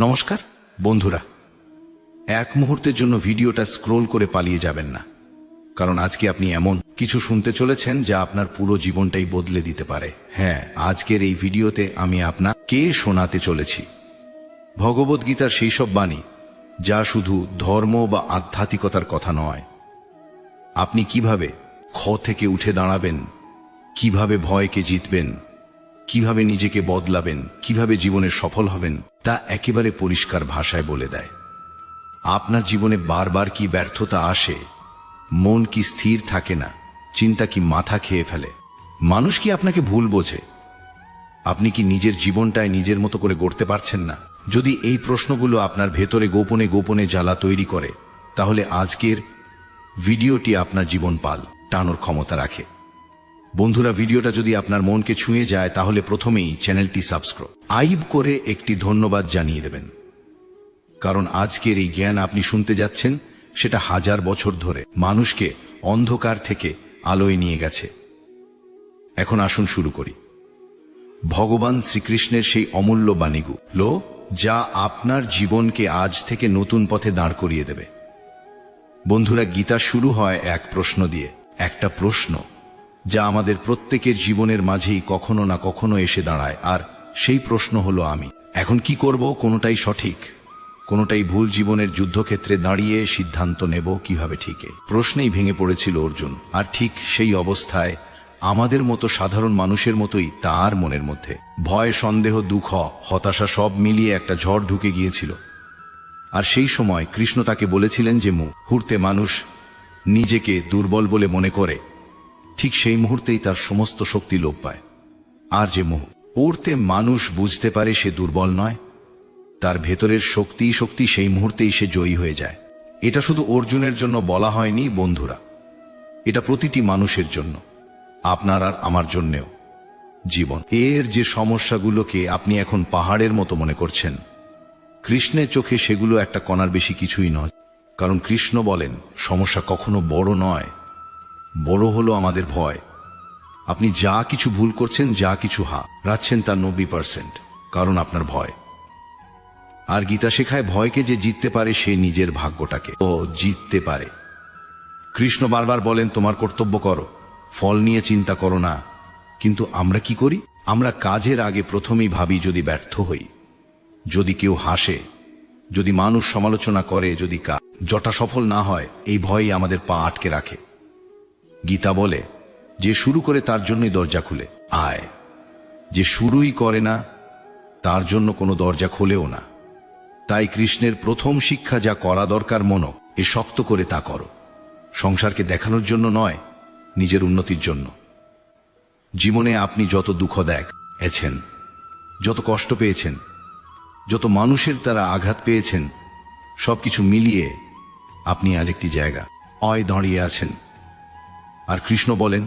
নমস্কার, বন্ধুরা। এক মুহূর্তের জন্য ভিডিওটা স্ক্রোল করে পালিয়ে যাবেন না। কারণ আজকে আপনি এমন কিছু শুনতে চলেছেন যা আপনার পুরো জীবনটাই বদলে দিতে পারে। হ্যাঁ আজকের এই ভিডিওতে আমি আপনাকে শোনাতে চলেছি। ভগবদ্গীতার সেই সব বাণী, যা শুধু ধর্ম বা আধ্যাত্মিকতার কথা নয়। আপনি কীভাবে খ থেকে উঠে দাঁড়াবেন, কীভাবে ভয়কে জিতবেন কীভাবে নিজেকে বদলাবেন, কীভাবে জীবনে সফল হবেন, তা একেবারে পরিষ্কার ভাষায় বলে দেয়। আপনার জীবনে বারবার কি ব্যর্থতা আসে, মন কি স্থির থাকে না, চিন্তা কি মাথা খেয়ে ফেলে, মানুষ কি আপনাকে ভুল বোঝে? আপনি কি নিজের জীবনটায় নিজের মতো করে গড়তে পারছেন না? যদি এই প্রশ্নগুলো আপনার ভেতরে গোপনে গোপনে জ্বালা তৈরি করে, তাহলে আজকের ভিডিওটি আপনার জীবন পাল টানোর ক্ষমতা রাখে। বন্ধুরা, ভিডিওটা যদি আপনার মনকে ছুঁয়ে যায়, তাহলে প্রথমেই চ্যানেলটি সাবস্ক্রাইব। আইব করে একটি ধন্যবাদ জানিয়ে দেবেন। কারণ আজকের এই জ্ঞান আপনি শুনতে যাচ্ছেন, সেটা হাজার বছর ধরে মানুষকে অন্ধকার থেকে আলোয় নিয়ে গেছে। এখন আসুন শুরু করি। ভগবান শ্রীকৃষ্ণের সেই অমূল্য বাণীগুলো যা আপনার জীবনকে আজ থেকে নতুন পথে দাঁড় করিয়ে দেবে। বন্ধুরা, গীতা শুরু হয় এক প্রশ্ন দিয়ে। একটা প্রশ্ন যা আমাদের প্রত্যেকের জীবনের মাঝেই কখনো না কখনো এসে দাঁড়ায়। আর সেই প্রশ্ন হলো আমি। এখন কি করব? কোনোটাই সঠিক? কোনোটাই ভুল জীবনের যুদ্ধক্ষেত্রে দাঁড়িয়ে সিদ্ধান্ত নেব কীভাবে ঠিকে প্রশ্নেই ভেঙে পড়েছিল অর্জুন। আর ঠিক সেই অবস্থায় আমাদের মতো সাধারণ মানুষের মতোই তার মনের মধ্যে। ভয়, সন্দেহ, দুঃখ, হতাশা সব মিলিয়ে একটা ঝড় ঢুকে গিয়েছিল। আর সেই সময় কৃষ্ণ তাকে বলেছিলেন যে মুহূর্তে মানুষ নিজেকে দুর্বল বলে মনে করে। ঠিক সেই মুহূর্তেই তার সমস্ত শক্তি লোপ পায়। আর যে মুহূর্তে মানুষ বুঝতে পারে সে দুর্বল নয়। তার ভেতরের শক্তি শক্তি সেই মুহূর্তেই সে জয়ী হয়ে যায়। এটা শুধু অর্জুনের জন্য বলা হয়নি, বন্ধুরা। এটা প্রতিটি মানুষের জন্য, আপনার আর আমার জন্যেও। জীবন, এর যে সমস্যাগুলোকে আপনি এখন পাহাড়ের মতো মনে করছেন, কৃষ্ণের চোখে সেগুলো একটা কণার বেশি কিছুই নয়। কারণ কৃষ্ণ বলেন, সমস্যা কখনো বড় নয়। বড় হলো আমাদের ভয়। আপনি যা কিছু ভুল করছেন, যা কিছু হা, রাখছেন তার নব্বই পার্সেন্ট, কারণ আপনার ভয়। আর গীতা শেখায় ভয়কে যে জিততে পারে, সে নিজের ভাগ্যটাকে। ও জিততে পারে। কৃষ্ণ বারবার বলেন, তোমার কর্তব্য করো। ফল নিয়ে চিন্তা করো না। কিন্তু আমরা কি করি? আমরা কাজের আগে প্রথমেই ভাবি, যদি ব্যর্থ হই, যদি কেউ হাসে, যদি মানুষ সমালোচনা করে, যদি কা, জটা সফল না হয়, এই ভয়ই আমাদের পা আটকে রাখে। গীতা বলে, যে শুরু করে তার জন্যই দরজা খুলে, আয়। যে শুরুই করে না, তার জন্য কোনো দরজা খোলেও না। তাই কৃষ্ণের প্রথম শিক্ষা যা করা দরকার মনক, এ শক্ত করে তা করো। সংসারকে দেখানোর জন্য নয়, নিজের উন্নতির জন্য। জীবনে আপনি যত দুঃখ দেখ, এছেন, যত কষ্ট পেয়েছেন, যত মানুষের দ্বারা আঘাত পেয়েছেন, সবকিছু মিলিয়ে আপনি আজ একটি জায়গা। অয় দাঁড়িয়ে আছেন। আর কৃষ্ণ বলেন,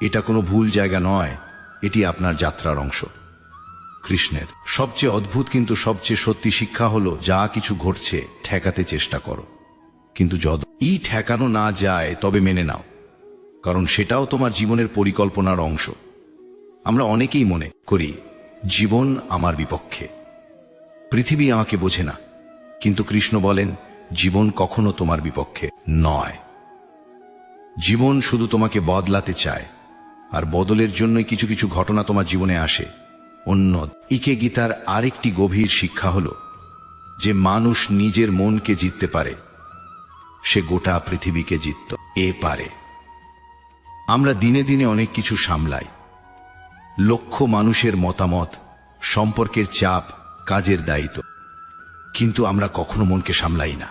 এটা কোনো ভুল জায়গা নয়, এটি আপনার যাত্রার অংশ। কৃষ্ণের, সবচেয়ে অদ্ভুত কিন্তু সবচেয়ে সত্যি শিক্ষা হলো, যা কিছু ঘটছে, ঠেকাতে চেষ্টা করো। কিন্তু যদ ই ঠেকানো না যায়, তবে মেনে নাও, কারণ সেটাও তোমার জীবনের পরিকল্পনার অংশ। আমরা অনেকেই মনে করি, জীবন আমার বিপক্ষে। পৃথিবী আমাকে বোঝে না, কিন্তু কৃষ্ণ বলেন, জীবন কখনো তোমার বিপক্ষে নয়। জীবন শুধু তোমাকে বদলাতে চায়, আর বদলের জন্যই কিছু কিছু ঘটনা তোমার জীবনে আসে। অন্য ইকে গীতার আরেকটি গভীর শিক্ষা হল যে মানুষ নিজের মনকে জিততে পারে, সে গোটা পৃথিবীকে জিতত, এ পারে। আমরা দিনে দিনে অনেক কিছু সামলাই। লক্ষ মানুষের মতামত, সম্পর্কের চাপ, কাজের দায়িত্ব। কিন্তু আমরা কখনো মনকে সামলাই না।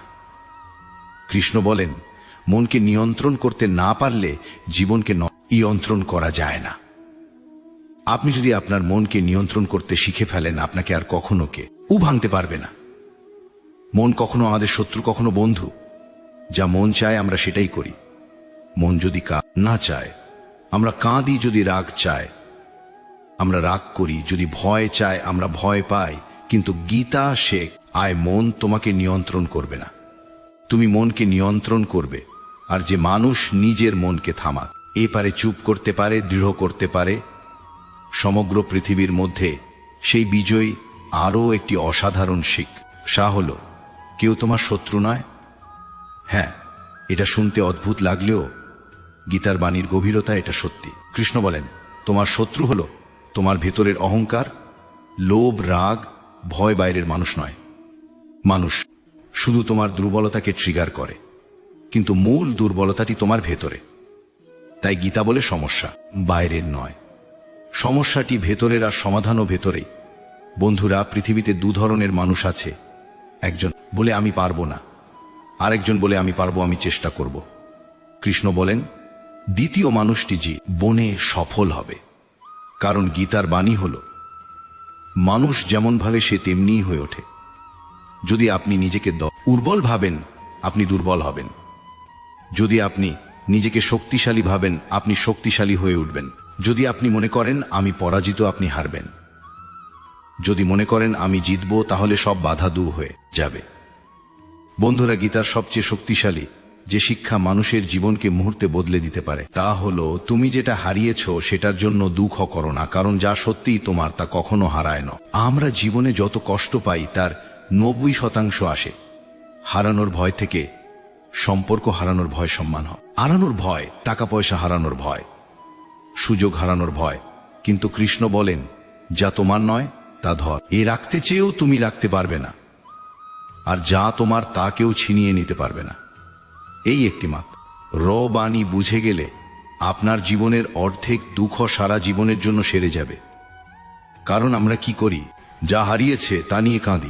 কৃষ্ণ বলেন মনকে নিয়ন্ত্রণ করতে না পারলে জীবনকে নিয়ন্ত্রণ করা যায় না। আপনি যদি আপনার মনকে নিয়ন্ত্রণ করতে শিখে ফেলেন, আপনাকে আর কখনো কে? উ ভাঙতে পারবে না। মন কখনো আমাদের শত্রু, কখনো বন্ধু। যা মন চায়, আমরা সেটাই করি। মন যদি কা না চায়, আমরা কাঁদি যদি রাগ চায়, আমরা রাগ করি। যদি ভয় চায়, আমরা ভয় পাই। কিন্তু গীতা শেখ আয় মন তোমাকে নিয়ন্ত্রণ করবে না। তুমি মনকে নিয়ন্ত্রণ করবে। আর যে মানুষ নিজের মনকে থামাক। এ পারে চুপ করতে পারে, দৃঢ় করতে পারে। সমগ্র পৃথিবীর মধ্যে সেই বিজয় আরও একটি অসাধারণ শিখ। শাহ হল, কেউ তোমার শত্রু নয়? হ্যাঁ এটা শুনতে অদ্ভুত লাগলেও গীতার বাণীর গভীরতা এটা সত্যি। কৃষ্ণ বলেন, তোমার শত্রু হলো তোমার ভেতরের অহংকার, লোভ, রাগ, ভয় বাইরের মানুষ নয়। মানুষ শুধু তোমার দুর্বলতাকে ট্রিগার করে। কিন্তু মূল দুর্বলতাটি তোমার ভেতরে। তাই গীতা বলে সমস্যা, বাইরের নয়। সমস্যাটি ভেতরের আর সমাধানও ভেতরেই। বন্ধুরা, পৃথিবীতে দু ধরনের মানুষ আছে। একজন বলে আমি পারব না, আরেকজন বলে আমি পারব, আমি চেষ্টা করব। কৃষ্ণ বলেন, দ্বিতীয় মানুষটি যে বনে সফল হবে, কারণ গীতার বাণী হল, মানুষ যেমনভাবে সে তেমনিই হয়ে ওঠে। যদি আপনি নিজেকে দ- উর্বল ভাবেন, আপনি দুর্বল হবেন। যদি আপনি নিজেকে শক্তিশালী ভাবেন, আপনি শক্তিশালী হয়ে উঠবেন। যদি আপনি মনে করেন, আমি পরাজিত, আপনি হারবেন। যদি মনে করেন, আমি জিতব, তাহলে সব বাধা দূর হয়ে যাবে। বন্ধুরা, গীতার সবচেয়ে শক্তিশালী যে শিক্ষা মানুষের জীবনকে মুহূর্তে বদলে দিতে পারে, তা হলো, তুমি যেটা হারিয়েছ, সেটার জন্য দুঃখ করো না, কারণ যা সত্যিই তোমার, তা কখনো হারায় না। আমরা জীবনে যত কষ্ট পাই, তার নব্বই শতাংশ আসে। হারানোর ভয় থেকে সম্পর্ক হারানোর ভয় সম্মান হয়। হারানোর ভয়, টাকা পয়সা হারানোর ভয়, সুযোগ হারানোর ভয়। কিন্তু কৃষ্ণ বলেন, যা তোমার নয়, তা ধর। এ রাখতে চেয়েও তুমি রাখতে পারবে না। আর যা তোমার, তা কেউ ছিনিয়ে নিতে পারবে না। এই একটি মাত। র বাণী বুঝে গেলে আপনার জীবনের অর্ধেক দুঃখ সারা জীবনের জন্য সেরে যাবে। কারণ আমরা কি করি? যা হারিয়েছে, তা নিয়ে কাঁদি।